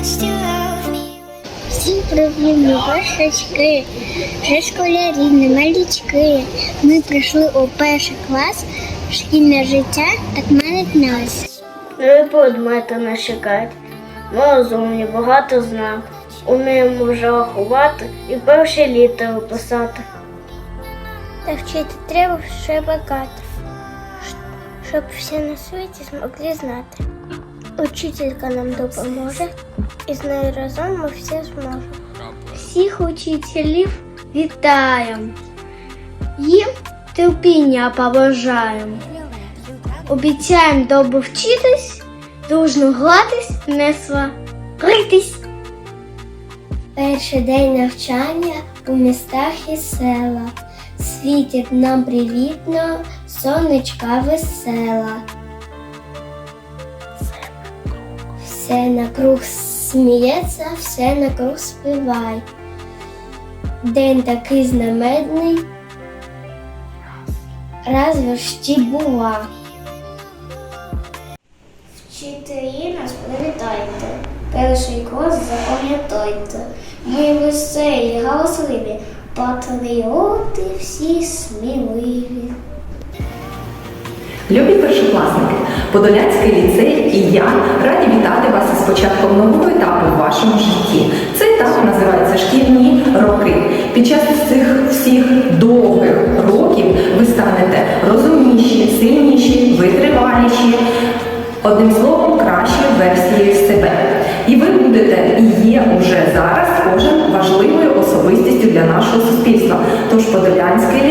promised you love. Всі привітні гостячки, вже школярі, не малючки. Ми прийшли у перший клас, шкільне життя так манить нас. Не предмети нас чекають. Ми розумні, багато знаємо. Уміємо вже рахувати і перші літери писати. Та вчити треба ще багато, щоб всі на світі змогли знати. Учителька нам допоможе, і з нею разом ми все зможемо. Всіх учителів вітаємо, їм терпіння побажаємо. Обіцяємо добре вчитись, дружно гратись, не сваритись. Перший день навчання у містах і селах. Світить нам привітно, сонечка весела. Все накруг сміється, все накруг співай. День такий знаменний, разве ж ті була. Вчителі нас привітайте. Перший клас запам'ятайте. Ми веселі, галасливі, патріоти всі сміливі. Любі першокласники, Подолянський ліцей і я раді вітати вас із початком нового етапу в вашому житті. Цей етап називається шкільні роки. Під час цих всіх довгих років ви станете розумніші, сильніші, витриваліші, одним словом, кращою версією себе. І ви будете і є уже зараз кожен важливою особистістю для нашого суспільства. Тож Подолянський